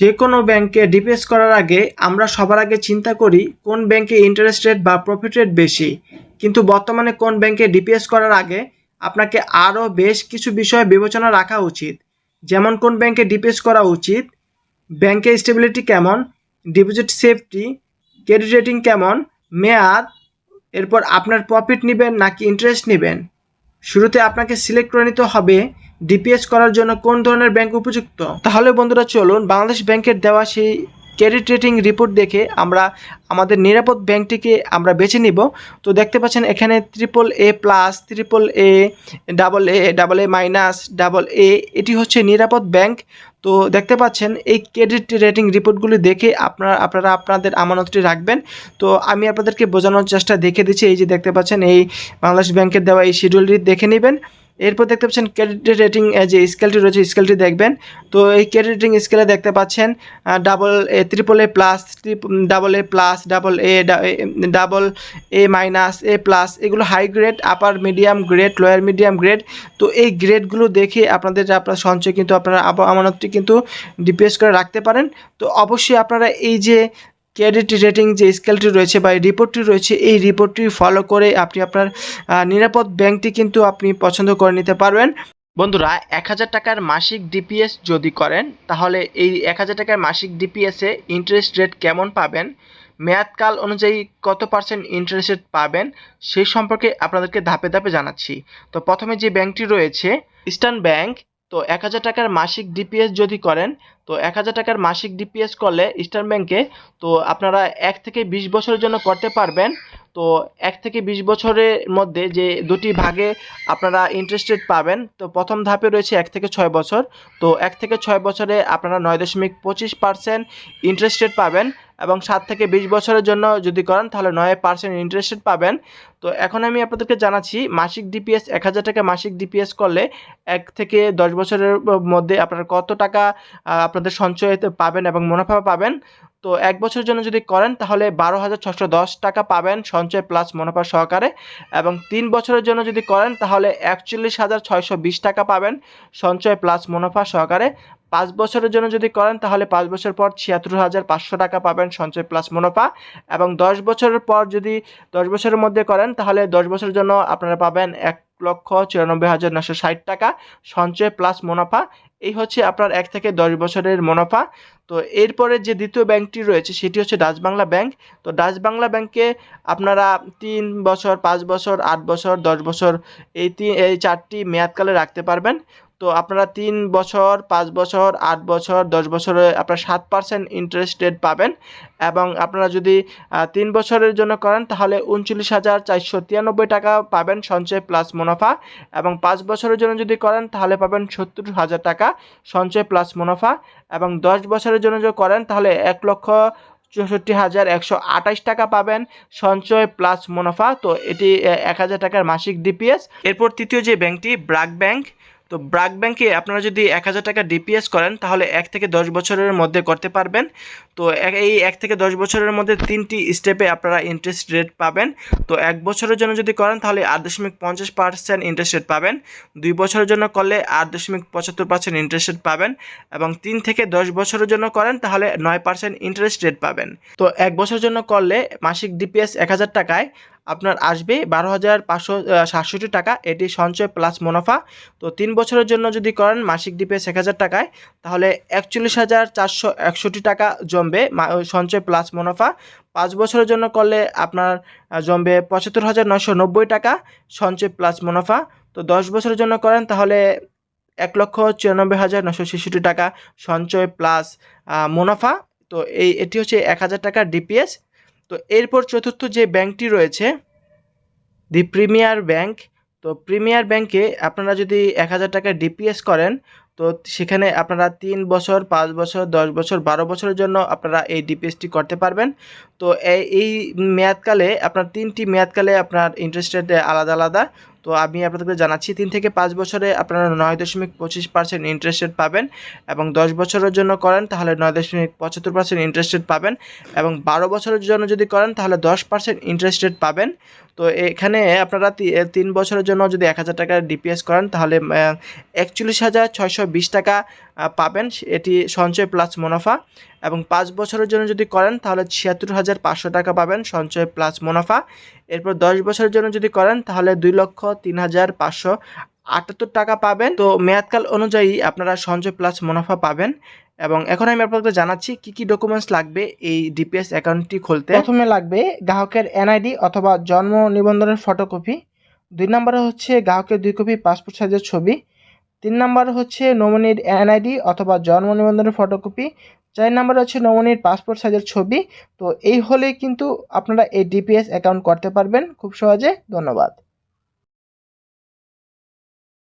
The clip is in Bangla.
যে কোনো ব্যাংকে ডিপিএস করার আগে আমরা সবার আগে চিন্তা করি কোন ব্যাংকে ইন্টারেস্ট রেট বা প্রফিট রেট বেশি। কিন্তু বর্তমানে কোন ব্যাংকে ডিপিএস করার আগে আপনাকে আরও বেশ কিছু বিষয় বিবেচনা রাখা উচিত। যেমন কোন ব্যাংকে ডিপিএস করা উচিত, ব্যাংকের স্টেবিলিটি কেমন ডিপোজিট সেফটি ক্রেডিট রেটিং কেমন, মেয়াদ, এরপর আপনার প্রফিট নেবেন নাকি ইন্টারেস্ট নেবেন। শুরুতে আপনাকে সিলেক্ট করে নিতে হবে ডিপিএস করার জন্য কোন ধরনের ব্যাংক উপযুক্ত? তাহলে বন্ধুরা চলুন বাংলাদেশ ব্যাংকের দেওয়া সেই ক্রেডিট রেটিং রিপোর্ট দেখে আমরা আমাদের নিরাপদ ব্যাংকটিকে আমরা বেছে নিব। তো দেখতে পাচ্ছেন এখানে triple A plus triple A double A double A minus double A এটি হচ্ছে নিরাপদ ব্যাংক। তো দেখতে পাচ্ছেন এই ক্রেডিট রেটিং রিপোর্টগুলি দেখে আপনারা আপনারা আপনাদের আমানতটি রাখবেন। তো আমি আপনাদেরকে বোঝানোর চেষ্টা দেখে দিচ্ছি। এই যে দেখতে পাচ্ছেন এই বাংলাদেশ ব্যাংকের দেওয়া এই শিডিউলটি দেখে নেবেন। এরপর দেখতে পাচ্ছেন ক্রেডিট রেটিং যে স্কেলটি রয়েছে স্কেলটি দেখবেন। তো এই ক্রেডিট রেটিং স্কেলে দেখতে পাচ্ছেন double A triple A plus double A plus double A double A minus A plus এগুলো high grade upper medium grade lower medium grade তো এই গ্রেডগুলো দেখে আপনাদের আপনার সঞ্চয় কিন্তু আপনারা আমানতটি কিন্তু ডিপিএস করে রাখতে পারেন। তো অবশ্যই আপনারা এই যে ক্রেডিট রেটিং যে স্কেলটি রয়েছে বা রিপোর্টটি রয়েছে, এই রিপোর্টটি ফলো করে আপনি আপনার নিরাপদ ব্যাংকটি কিন্তু আপনি পছন্দ করে নিতে পারবেন। বন্ধুরা, এক হাজার টাকার মাসিক ডিপিএস যদি করেন, তাহলে এই এক হাজার টাকার মাসিক ডিপিএসে ইন্টারেস্ট রেট কেমন পাবেন? মেয়াদকাল অনুযায়ী কত পার্সেন্ট ইন্টারেস্ট রেট পাবেন? সেই সম্পর্কে আপনাদেরকে ধাপে ধাপে জানাচ্ছি। তো প্রথমে যে ব্যাংকটি রয়েছে ইস্টার্ন ব্যাংক তো এক হাজার টাকার মাসিক ডিপিএস যদি করেন, তো এক হাজার টাকার মাসিক ডিপিএস করলে ইস্টার্ন ব্যাংকে তো আপনারা এক থেকে বিশ বছরের জন্য করতে পারবেন। তো এক থেকে বিশ বছরের মধ্যে যে দুটি ভাগে আপনারা ইন্টারেস্ট রেট পাবেন, তো প্রথম ধাপে রয়েছে এক থেকে ছয় বছর। তো এক থেকে ছয় বছরে আপনারা নয় দশমিক পঁচিশ পার্সেন্ট ইন্টারেস্ট রেট পাবেন এবং সাত থেকে বিশ বছরের জন্য যদি করেন, তাহলে নয় পার্সেন্ট ইন্টারেস্ট রেট পাবেন। তো এখন আমি আপনাদেরকে জানাচ্ছি, মাসিক ডিপিএস এক হাজার টাকা মাসিক ডিপিএস করলে এক থেকে দশ বছরের মধ্যে আপনারা কত টাকা আপনাদের সঞ্চয়তে পাবেন এবং মুনাফা পাবেন। তো এক বছরের জন্য যদি করেন, তাহলে বারো হাজার ছশো দশ টাকা পাবেন সঞ্চয় প্লাস মুনাফা সহকারে। এবং তিন বছরের জন্য যদি করেন, তাহলে একচল্লিশ হাজার ছয়শো বিশ টাকা পাবেন সঞ্চয় প্লাস মুনাফা সহকারে। পাঁচ বছরের জন্য যদি করেন, তাহলে পাঁচ বছর পর ছিয়াত্তর হাজার পাঁচশো টাকা পাবেন সঞ্চয় প্লাস মুনাফা। এবং দশ বছরের পর যদি দশ বছরের মধ্যে করেন, তাহলে দশ বছরের জন্য আপনারা পাবেন এক লক্ষ চুরানব্বই হাজার নশো ষাট টাকা সঞ্চয় প্লাস মুনাফা। এই হচ্ছে আপনার এক থেকে দশ বছরের মুনাফা। তো এরপরে যে দ্বিতীয় ব্যাংকটি রয়েছে, সেটি হচ্ছে ডাচ বাংলা ব্যাংক। তো ডাচ বাংলা ব্যাংকে আপনারা তিন বছর, পাঁচ বছর, আট বছর, দশ বছর এই তিন এই চারটি মেয়াদকালে রাখতে পারবেন। তো আপনারা তিন বছর, পাঁচ বছর, আট বছর, দশ বছরে আপনারা সাত পার্সেন্ট ইন্টারেস্ট রেট পাবেন এবং আপনারা যদি তিন বছরের জন্য করেন তাহলে উনচল্লিশ হাজার চারশো তিরানব্বই টাকা পাবেন সঞ্চয় প্লাস মুনাফা এবং পাঁচ বছরের জন্য যদি করেন তাহলে পাবেন সত্তর হাজার টাকা সঞ্চয় প্লাস মুনাফা এবং দশ বছরের জন্য যদি করেন তাহলে এক লক্ষ চৌষট্টি হাজার একশো আঠাশ টাকা পাবেন সঞ্চয় প্লাস মুনাফা। তো এটি এক হাজার টাকার মাসিক ডিপিএস এরপর তৃতীয় যে ব্যাংকটি ব্রাক ব্যাংক তো ব্রাক ব্যাংকে আপনারা যদি এক হাজার টাকা ডিপিএস করেন, তাহলে এক থেকে দশ বছরের মধ্যে করতে পারবেন। তো এই এক থেকে দশ বছরের মধ্যে তিনটি স্টেপে আপনারা ইন্টারেস্ট রেট পাবেন। তো এক বছরের জন্য যদি করেন, তাহলে আট দশমিক পঞ্চাশ পার্সেন্ট ইন্টারেস্ট রেট পাবেন। দুই বছরের জন্য করলে আট দশমিক পঁচাত্তর পার্সেন্ট ইন্টারেস্ট রেট পাবেন এবং তিন থেকে দশ বছরের জন্য করেন, তাহলে নয় পার্সেন্ট ইন্টারেস্ট রেট পাবেন। তো এক বছরের জন্য করলে মাসিক ডিপিএস এক হাজার টাকায় আপনার আসবে বারো হাজার পাঁচশো সাতষট্টি টাকা। এটি সঞ্চয় প্লাস মুনাফা। তো তিন বছরের জন্য যদি করেন মাসিক ডিপিএস এক হাজার টাকায়, তাহলে একচল্লিশ হাজার চারশো একষট্টি টাকা জমবে সঞ্চয় প্লাস মুনাফা। পাঁচ বছরের জন্য করলে আপনার জমবে পঁচাত্তর হাজার নয়শো নব্বই টাকা সঞ্চয় প্লাস মুনাফা। তো দশ বছরের জন্য করেন, তাহলে এক লক্ষ চুরানব্বই হাজার নশো ছেষট্টি টাকা সঞ্চয় প্লাস মুনাফা। তো এই, এটি হচ্ছে এক হাজার টাকার ডিপিএস। তো এরপর চতুর্থ যে ব্যাংকটি রয়েছে, দি প্রিমিয়ার ব্যাংক, তো প্রিমিয়ার ব্যাংকে আপনারা যদি এক হাজার টাকা ডিপিএস করেন তো সেখানে আপনারা তিন বছর, পাঁচ বছর, দশ বছর, বারো বছরের জন্য আপনারা এই ডিপিএসটি করতে পারবেন। তো এই মেয়াদকালে আপনার তিনটি মেয়াদকালে আপনার ইন্টারেস্ট রেট আলাদা আলাদা। তো আমি আপনাদেরকে জানাচ্ছি, তিন থেকে পাঁচ বছরে আপনারা নয় দশমিক পঁচিশ পার্সেন্ট ইন্টারেস্ট রেট পাবেন এবং দশ বছরের জন্য করেন, তাহলে নয় দশমিক পঁচাত্তর পার্সেন্ট ইন্টারেস্ট রেট পাবেন এবং বারো বছরের জন্য যদি করেন, তাহলে দশ পার্সেন্ট ইন্টারেস্ট রেট পাবেন। তো এখানে আপনারা তিন বছরের জন্য যদি এক হাজার টাকা ডিপিএস করেন, তাহলে একচল্লিশ হাজার ছয়শো টাকা পাবেন। এটি সঞ্চয় প্লাস মুনাফা। এবং পাঁচ বছরের জন্য যদি করেন, তাহলে ছিয়াত্তর হাজার পাঁচশো টাকা পাবেন সঞ্চয় প্লাস মুনাফা। এরপর দশ বছরের জন্য যদি করেন, তাহলে দুই লক্ষ তিন হাজার পাঁচশো আটাত্তর টাকা পাবেন। তো মেয়াদকাল অনুযায়ী আপনারা সঞ্চয় প্লাস মুনাফা পাবেন। এবং এখন আমি আপনাদের জানাচ্ছি, কি কি ডকুমেন্টস লাগবে এই ডিপিএস অ্যাকাউন্টটি খুলতে? প্রথমে লাগবে গ্রাহকের এনআইডি অথবা জন্ম নিবন্ধনের ফটোকপি দুই নম্বরে হচ্ছে গ্রাহকের দুই কপি পাসপোর্ট সাইজের ছবি। তিন নম্বর হচ্ছে নমনির এনআইডি অথবা জন্ম নিবন্ধনের ফটোকপি চার নম্বর হচ্ছে নমনির পাসপোর্ট সাইজের ছবি। তো এই হলেই কিন্তু আপনারা এই ডিপিএস অ্যাকাউন্ট করতে পারবেন। খুব সহজে। ধন্যবাদ।